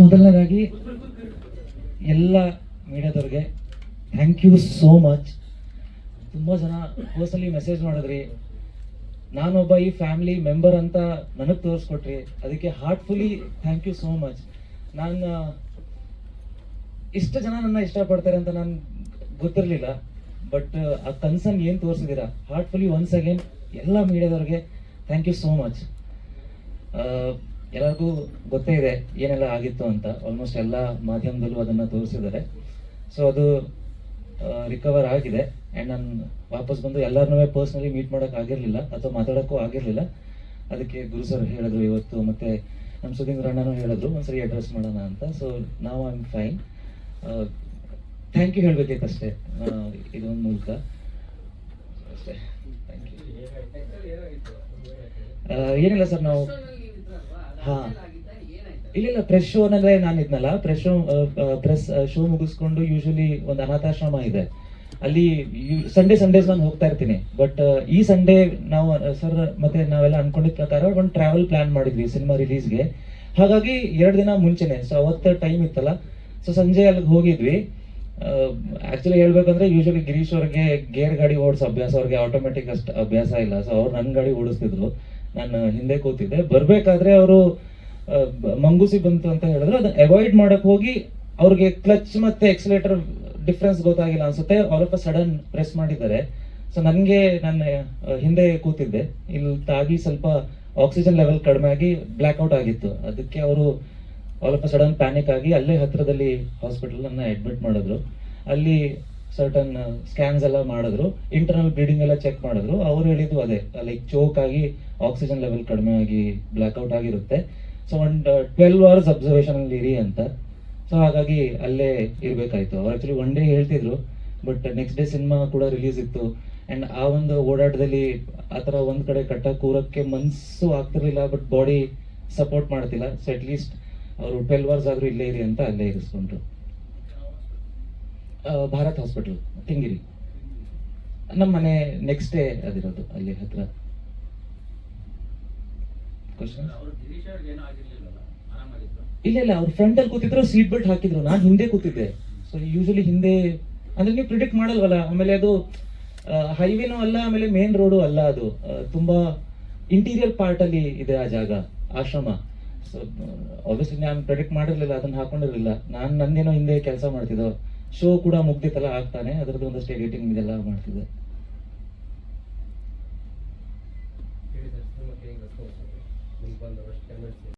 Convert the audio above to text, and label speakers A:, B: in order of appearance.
A: ಮೊದಲನೇದಾಗಿ ಎಲ್ಲ ಮೀಡಿಯಾದವ್ರಿಗೆ ಥ್ಯಾಂಕ್ ಯು ಸೋ ಮಚ್ ತುಂಬ ಜನ ಪರ್ಸನಲಿ ಮೆಸೇಜ್ ಮಾಡಿದ್ರಿ. ನಾನೊಬ್ಬ ಈ ಫ್ಯಾಮಿಲಿ ಮೆಂಬರ್ ಅಂತ ನನಗೆ ತೋರಿಸ್ಕೊಟ್ರಿ. ಅದಕ್ಕೆ heartfully thank you so much ನಾನು ಇಷ್ಟು ಜನ ನನ್ನ ಇಷ್ಟಪಡ್ತಾರೆ ಅಂತ ನಾನು ಗೊತ್ತಿರಲಿಲ್ಲ. ಬಟ್ ಆ ಕನ್ಸನ್ ಏನು ತೋರಿಸಿದ್ದೀರಾ ಹಾರ್ಟ್ಫುಲಿ ಒನ್ಸ್ ಅಗೇನ್ ಎಲ್ಲ ಮೀಡಿಯಾದವ್ರಿಗೆ ಥ್ಯಾಂಕ್ ಯು ಸೋ ಮಚ್ ಎಲ್ಲರಿಗೂ ಗೊತ್ತೇ ಇದೆ ಏನೆಲ್ಲ ಆಗಿತ್ತು ಅಂತ. ಆಲ್ಮೋಸ್ಟ್ ಎಲ್ಲ ಮಾಧ್ಯಮದಲ್ಲೂ ಅದನ್ನು ತೋರಿಸಿದ್ದಾರೆ. ಸೊ ಅದು ರಿಕವರ್ ಆಗಿದೆ. ಆ್ಯಂಡ್ ನಾನು ವಾಪಸ್ ಬಂದು ಎಲ್ಲರನ್ನೂ ಪರ್ಸ್ನಲಿ ಮೀಟ್ ಮಾಡೋಕೆ ಆಗಿರಲಿಲ್ಲ, ಅಥವಾ ಮಾತಾಡೋಕ್ಕೂ ಆಗಿರಲಿಲ್ಲ. ಅದಕ್ಕೆ ಗುರು ಸರ್ ಹೇಳಿದ್ರು ಇವತ್ತು, ಮತ್ತೆ ನಮ್ಮ ಸುಧೀಂದ್ರ ಅಣ್ಣನೂ ಹೇಳಿದ್ರು, ಒಂದ್ಸರಿ ಅಡ್ರೆಸ್ ಮಾಡೋಣ ಅಂತ. ಸೊ ನಾವು I am fine thank you ಹೇಳಬೇಕಿತ್ತು ಅಷ್ಟೇ. ಇದೊಂದು ಮೂಲಕ. ಅಷ್ಟೇ. ಥ್ಯಾಂಕ್ ಯು ಏನಿಲ್ಲ ಸರ್ ನಾವು ಹಾ. ಇಲ್ಲ ಪ್ರೆಸ್ ಶೋ ಅಂದ್ರೆ ನಾನು ಇದ್ನಲ್ಲ ಪ್ರೆಸ್ ಶೋ ಪ್ರೆಸ್ ಶೋ ಮುಗಿಸ್ಕೊಂಡು ಯೂಶಲಿ ಒಂದು ಅನಾಥಾಶ್ರಮ ಇದೆ. ಅಲ್ಲಿ ಸಂಡೇ ಸಂಡೇಸ್ ನಾನು ಹೋಗ್ತಾ ಇರ್ತೀನಿ. ಬಟ್ ಈ ಸಂಡೇ ನಾವು ಸರ್ ಮತ್ತೆ ನಾವೆಲ್ಲ ಅನ್ಕೊಂಡಿದ್ದ ಪ್ರಕಾರ ಒಂದು ಟ್ರಾವೆಲ್ ಪ್ಲಾನ್ ಮಾಡಿದ್ವಿ ಸಿನಿಮಾ ರಿಲೀಸ್ಗೆ ಹಾಗಾಗಿ ಎರಡು ದಿನ ಮುಂಚೆನೆ ಸೊ ಅವತ್ತು ಟೈಮ್ ಇತ್ತಲ್ಲ ಸೊ ಸಂಜೆ ಅಲ್ಲಿಗೆ ಹೋಗಿದ್ವಿ. ಆಕ್ಚುಲಿ ಹೇಳ್ಬೇಕಂದ್ರೆ ಯೂಶಲಿ ಗಿರೀಶ್ ಅವ್ರಿಗೆ ಗೇರ್ ಗಾಡಿ ಓಡಿಸೋ ಅಭ್ಯಾಸ, ಅವ್ರಿಗೆ ಆಟೋಮೆಟಿಕ್ ಅಷ್ಟು ಅಭ್ಯಾಸ ಇಲ್ಲ. ಸೊ ಅವ್ರು ನನ್ನ ಗಾಡಿ ಓಡಿಸ್ತಿದ್ರು. ನಾನು ಹಿಂದೆ ಕೂತಿದ್ದೆ. ಬರಬೇಕಾದ್ರೆ ಅವರು ಮಂಗೂಸಿ ಬಂತು ಅಂತ ಹೇಳಿದ್ರು. ಅದನ್ನ ಅವಾಯ್ಡ್ ಮಾಡಕ್ ಹೋಗಿ ಅವ್ರಿಗೆ ಕ್ಲಚ್ ಮತ್ತೆ ಎಕ್ಸಲೇಟರ್ ಡಿಫ್ರೆನ್ಸ್ ಗೊತ್ತಾಗಿಲ್ಲ ಅನ್ಸುತ್ತೆ. ಅವರಪ್ಪ ಸಡನ್ ಪ್ರೆಸ್ ಮಾಡಿದ್ದಾರೆ. ಸೊ ನನಗೆ ನಾನು ಹಿಂದೆ ಕೂತಿದ್ದೆ. ಇಲ್ಲಿ ತಾಗಿ ಸ್ವಲ್ಪ ಆಕ್ಸಿಜನ್ ಲೆವೆಲ್ ಕಡಿಮೆ ಆಗಿ ಬ್ಲ್ಯಾಕ್ ಔಟ್ ಆಗಿತ್ತು. ಅದಕ್ಕೆ ಅವರು ಅವರಪ್ಪ ಸಡನ್ ಪ್ಯಾನಿಕ್ ಆಗಿ ಅಲ್ಲೇ ಹತ್ರದಲ್ಲಿ ಹಾಸ್ಪಿಟಲ್ ನನ್ನ ಅಡ್ಮಿಟ್ ಮಾಡಿದ್ರು. ಅಲ್ಲಿ ಸರ್ಟನ್ ಸ್ಕ್ಯಾನ್ಸ್ ಎಲ್ಲ ಮಾಡಿದ್ರು. ಇಂಟರ್ನಲ್ ಬ್ಲೀಡಿಂಗ್ ಎಲ್ಲ ಚೆಕ್ ಮಾಡಿದ್ರು. ಅವ್ರು ಹೇಳಿದ್ದು ಅದೇ ಲೈಕ್ ಚೋಕ್ ಆಗಿ ಆಕ್ಸಿಜನ್ ಲೆವೆಲ್ ಕಡಿಮೆ ಆಗಿ ಬ್ಲ್ಯಾಕ್ ಔಟ್ ಆಗಿರುತ್ತೆ. ಸೊ ಒಂದು ಟ್ವೆಲ್ವ್ ಅವರ್ಸ್ ಅಬ್ಸರ್ವೇಷನ್ ಅಲ್ಲಿ ಇರಿ ಅಂತ. ಸೊ ಹಾಗಾಗಿ ಅಲ್ಲೇ ಇರ್ಬೇಕಾಯ್ತು. ಅವ್ರು ಆಕ್ಚುಲಿ ಒನ್ ಡೇ ಹೇಳ್ತಿದ್ರು ಬಟ್ ನೆಕ್ಸ್ಟ್ ಡೇ ಸಿನಿಮಾ ಕೂಡ ರಿಲೀಸ್ ಇತ್ತು. ಅಂಡ್ ಆ ಒಂದು ಓಡಾಟದಲ್ಲಿ ಆ ಥರ ಒಂದ್ ಕಡೆ ಕಟ್ಟ ಕೂರಕ್ಕೆ ಮನ್ಸು ಆಗ್ತಿರ್ಲಿಲ್ಲ ಬಟ್ ಬಾಡಿ ಸಪೋರ್ಟ್ ಮಾಡ್ತಿಲ್ಲ. ಸೊ ಅಟ್ ಲೀಸ್ಟ್ ಅವರು ಟ್ವೆಲ್ವ್ ಅವರ್ಸ್ ಆದ್ರೂ ಇಲ್ಲೇ ಇರಿ ಅಂತ ಅಲ್ಲೇ ಇರಿಸ್ಕೊಂಡ್ರು. ಭಾರತ್ ಹಾಸ್ಪಿಟಲ್ ತಿಂಗಿರಿ. ನಮ್ಮ ಮನೆ ನೆಕ್ಸ್ಟ್ ಡೇ ಅದಿರೋದು, ಅಲ್ಲಿ ಹತ್ರ. ಇಲ್ಲ ಇಲ್ಲ, ಅವ್ರ ಫ್ರಂಟ್ ಅಲ್ಲಿ ಕೂತಿದ್ರು ಸೀಟ್ ಬೆಲ್ಟ್ ಹಾಕಿದ್ರು, ನಾನು ಹಿಂದೆ ಕೂತಿದ್ದೆ. ಸೊ ಯೂಶಲಿ ಹಿಂದೆ, ಅಂದ್ರೆ ನೀವು ಪ್ರಿಡಿಕ್ಟ್ ಮಾಡಲ್ವಲ್ಲ, ಆಮೇಲೆ ಅದು ಹೈವೇನೂ ಅಲ್ಲ, ಆಮೇಲೆ ಮೇನ್ ರೋಡು ಅಲ್ಲ ಅದು. ತುಂಬಾ ಇಂಟೀರಿಯರ್ ಪಾರ್ಟ್ ಅಲ್ಲಿ ಇದೆ ಆ ಜಾಗ, ಆಶ್ರಮ. ಸೊ ಆಬ್ವಿಯಸ್ಲಿ ನಾನು ಪ್ರಿಡಿಕ್ಟ್ ಮಾಡಿರ್ಲಿಲ್ಲ, ಅದನ್ನ ಹಾಕೊಂಡಿರ್ಲಿಲ್ಲ. ನಾನು, ನಂದೇನೋ ಹಿಂದೆ ಕೆಲಸ ಮಾಡ್ತಿದ್ದೋ ಶೋ ಕೂಡ ಮುಗ್ದಿತ್ತಲ್ಲ ಆಗ್ತಾನೆ ಅದರದ್ದು ಒಂದಷ್ಟು ಎಡಿಟಿಂಗ್ ಇದೆಲ್ಲ ಮಾಡ್ತಿದ್ದೆ